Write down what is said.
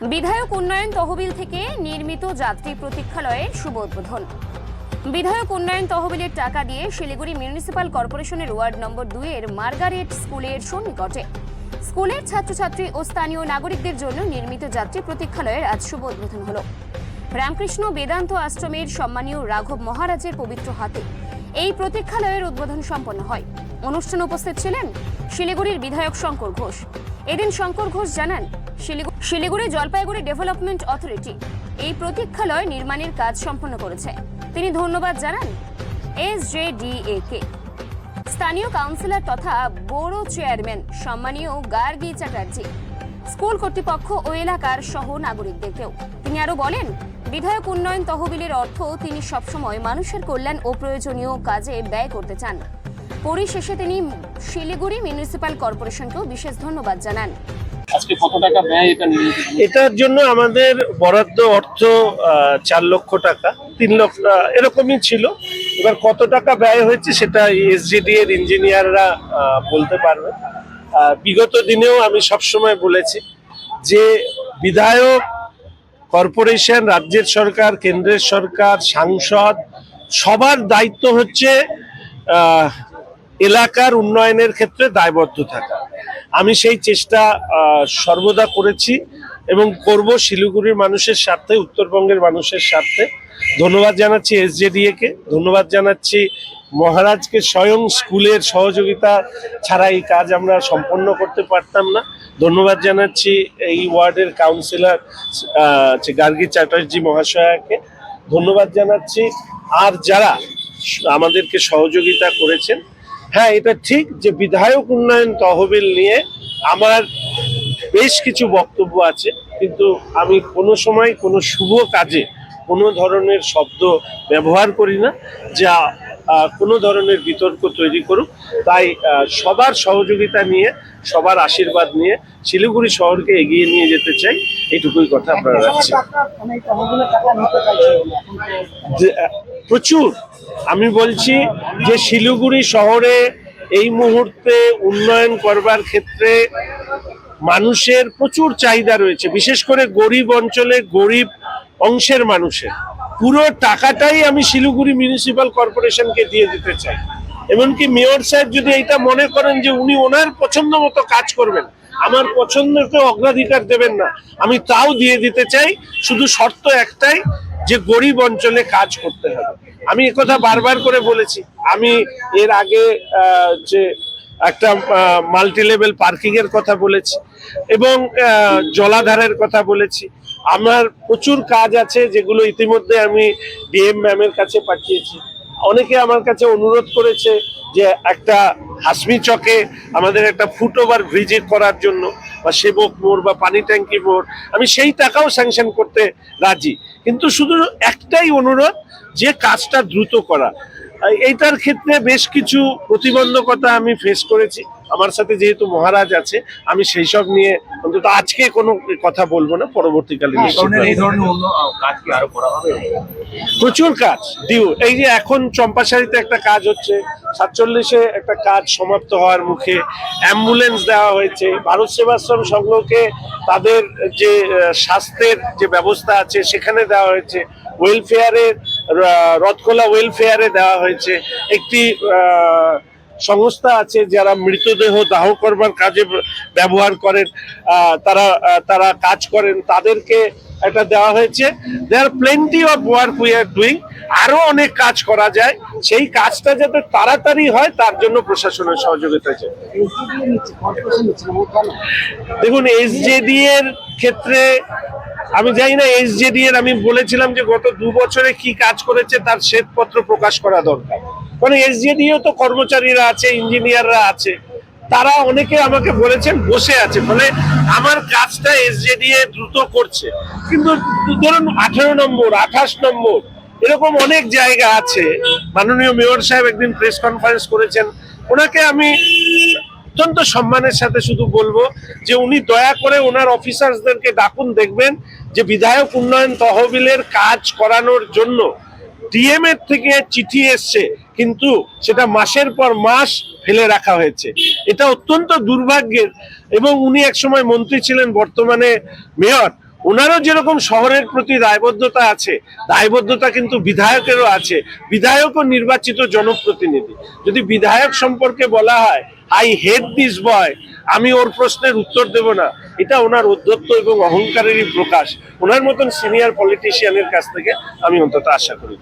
বিধায়ক উন্নয়ন তহবিল থেকে নির্মিত যাত্রী প্রতীক্ষালয়ের শুভ উদ্বোধন। বিধায়ক উন্নয়ন তহবিলের টাকা দিয়ে শিলিগুড়ি মিউনিসিপাল কর্পোরেশনের ওয়ার্ড নম্বর দুইয়ের মার্গারেট স্কুলের সন্নিকটে। স্কুলের ছাত্রছাত্রী ও স্থানীয় নাগরিকদের জন্য নির্মিত যাত্রী প্রতীক্ষালয়ের আজ শুভ উদ্বোধন হলো। রামকৃষ্ণ বেদান্ত আশ্রমের সম্মানীয় রাঘব মহারাজের পবিত্র হাতে এই প্রতীক্ষালয়ের উদ্বোধন সম্পন্ন হয়। অনুষ্ঠানে উপস্থিত ছিলেন শিলিগুড়ির বিধায়ক শঙ্কর ঘোষ। এদিন শঙ্কর ঘোষ জানান শিলিগু- শিলিগুড়ি জলপাইগুড়ি ডেভেলপমেন্ট অথরিটি এই প্রতীক্ষালয় নির্মাণের কাজ সম্পন্ন করেছে। তিনি ধন্যবাদ জানান এস জে ডি এ কে। স্থানীয় কাউন্সিলর তথা বড় চেয়ারম্যান সম্মানীয় গার্গী চ্যাটার্জি, স্কুল কর্তৃপক্ষ ও এলাকার সহ নাগরিকদেরকেও। তিনি আরও বলেন, বিধায়ক উন্নয়ন তহবিলের অর্থ তিনি সবসময় মানুষের কল্যাণ ও প্রয়োজনীয় কাজে ব্যয় করতে চান। পরিশেষে তিনি শিলিগুড়ি মিউনিসিপাল কর্পোরেশনকেও বিশেষ ধন্যবাদ জানান। কত টাকা ব্যয় এটা এটার জন্য আমাদের বরাদ্দ অর্থ চার লক্ষ টাকা, তিন লক্ষ এরকমই ছিল। এবার কত টাকা ব্যয় হয়েছে সেটা এসজিডি এর ইঞ্জিনিয়াররা বলতে পারবে। বিগত দিনেও আমি সবসময় বলেছি যে বিধায়ক, কর্পোরেশন, রাজ্যের সরকার, কেন্দ্রের সরকার, সাংসদ, সবার দায়িত্ব হচ্ছে এলাকার উন্নয়নের ক্ষেত্রে দায়বদ্ধ থাকা। আমি সেই চেষ্টা সর্বদা করেছি এবং করব শিলিগুড়ির মানুষের স্বার্থে, উত্তরবঙ্গের মানুষের স্বার্থে। ধন্যবাদ জানাচ্ছি এসজেডিএ কে ধন্যবাদ জানাচ্ছি মহারাজকে স্বয়ং স্কুলের সহযোগিতা ছাড়া এই কাজ আমরা সম্পন্ন করতে পারতাম না। ধন্যবাদ জানাচ্ছি এই ওয়ার্ডের কাউন্সিলর গার্গী চ্যাটার্জি মহাশয়াকে। ধন্যবাদ জানাচ্ছি। আর যারা আমাদেরকে সহযোগিতা করেছেন হ্যাঁ এটা ঠিক যে বিধায়ক উন্নয়ন তহবিল নিয়ে আমার বেশ কিছু বক্তব্য আছে কিন্তু আমি কোনো সময় কোনো শুভ কাজে কোনো ধরনের শব্দ ব্যবহার করি না যা কোনো ধরনের বিতর্ক তৈরি করুক। তাই সবার সহযোগিতা নিয়ে সবার আশীর্বাদ নিয়ে শিলিগুড়ি শহরকে এগিয়ে নিয়ে যেতে চাই এইটুকুই কথা আপনারা রাখছি। প্রচুর। আমি বলছি যে শিলিগুড়ি শহরে এই মুহূর্তে উন্নয়ন করবার ক্ষেত্রে মানুষের প্রচুর চাহিদা রয়েছে। বিশেষ করে গরিব অঞ্চলে গরিব অংশের মানুষের। পুরো টাকাটাই আমি শিলিগুড়ি মিউনিসিপাল কর্পোরেশনকে দিয়ে দিতে চাই। এমনকি মেয়র সাহেব যদি এটা মনে করেন যে উনি ওনার পছন্দ মতো কাজ করবেন, আমার পছন্দকে অগ্রাধিকার দেবেন না। আমি তাও দিয়ে দিতে চাই। শুধু শর্ত একটাই যে গরিব অঞ্চলে কাজ করতে হবে। আমি একথা বারবার করে বলেছি। আমি এর আগে যে একটা মাল্টি লেভেল পার্কিং এর কথা বলেছি এবং জলাধারের কথা বলেছি। আমার প্রচুর কাজ আছে যেগুলো ইতিমধ্যে আমি ডিএম ম্যামের কাছে পাঠিয়েছি। অনেকে আমার কাছে অনুরোধ করেছে যে একটা হাসমি চকে আমাদের একটা ফুটওভার ওভার ব্রিজ করার জন্য, বা সেবক মোড় বা পানি ট্যাঙ্কি মোড়, আমি সেই টাকাও স্যাংশন করতে রাজি। কিন্তু শুধু একটাই অনুরোধ, যে কাজটা দ্রুত করা। এইটার ক্ষেত্রে বেশ কিছু প্রতিবন্ধকতা আমি ফেস করেছি। আমার সাথে যেহেতু মহারাজ আছে আমি সেই সব নিয়ে অন্তত আজকে কোনো কথা বলব না পরবর্তীকালে হবে? প্রচুর কাজ ডিউ এই যে এখন চম্পাশাড়িতে একটা কাজ হচ্ছে সাতচল্লিশে একটা কাজ সমাপ্ত হওয়ার মুখে অ্যাম্বুলেন্স দেওয়া হয়েছে ভারত সেবাশ্রম সংঘকে তাদের যে স্বাস্থ্যের যে ব্যবস্থা আছে সেখানে দেওয়া হয়েছে ওয়েলফেয়ারে রথখোলা ওয়েলফেয়ারে দেওয়া হয়েছে একটি আহ, সংস্থা আছে, যারা মৃতদেহ দাহ করবার কাজে ব্যবহার করেন তারা তারা কাজ করেন, তাদেরকে এটা দেওয়া হয়েছে। There plenty of work we are doing আরও অনেক কাজ করা যায়। সেই কাজটা যাতে তাড়াতাড়ি হয়, তার জন্য প্রশাসনের সহযোগিতা চাই। দেখুন এসজেডি এর ক্ষেত্রে আমি জানি না এসজেডি এর আমি বলেছিলাম যে গত দু বছরে কি কাজ করেছে, তার শ্বেতপত্র প্রকাশ করা দরকার। কারণ এসজেডিও তো কর্মচারীরা আছে, ইঞ্জিনিয়াররা আছে। তারা অনেকে আমাকে বলেছেন বসে আছে, ফলে আমার কাজটা এসজেডি এ দ্রুত করছে। কিন্তু ধরুন আঠেরো নম্বর, আঠাশ নম্বর, এরকম অনেক জায়গা আছে। মাননীয় মেয়র সাহেব একদিন প্রেস কনফারেন্স করেছেন। ওনাকে আমি অত্যন্ত সম্মানের সাথে শুধু বলব যে উনি দয়া করে ওনার অফিসার্সদেরকে ডাকুন, দেখবেন যে বিধায়ক উন্নয়ন তহবিলের কাজ করানোর জন্য ডিএম এর থেকে চিঠি এসছে, কিন্তু সেটা মাসের পর মাস ফেলে রাখা হয়েছে। এটা অত্যন্ত দুর্ভাগ্যের, এবং উনি একসময় মন্ত্রী ছিলেন, বর্তমানে মেয়র। ওনারও যেরকম শহরের প্রতি দায়বদ্ধতা আছে, দায়বদ্ধতা কিন্তু বিধায়কেরও আছে। বিধায়কও নির্বাচিত জনপ্রতিনিধি। যদি বিধায়ক সম্পর্কে বলা হয় আই হেড দিস বয় আমি ওর প্রশ্নের উত্তর দেব না এটা ওনার অধ্যত্ত এবং অহংকারেরই প্রকাশ ওনার মতন সিনিয়র পলিটিশিয়ানের কাছ থেকে আমি অন্তত আশা করি।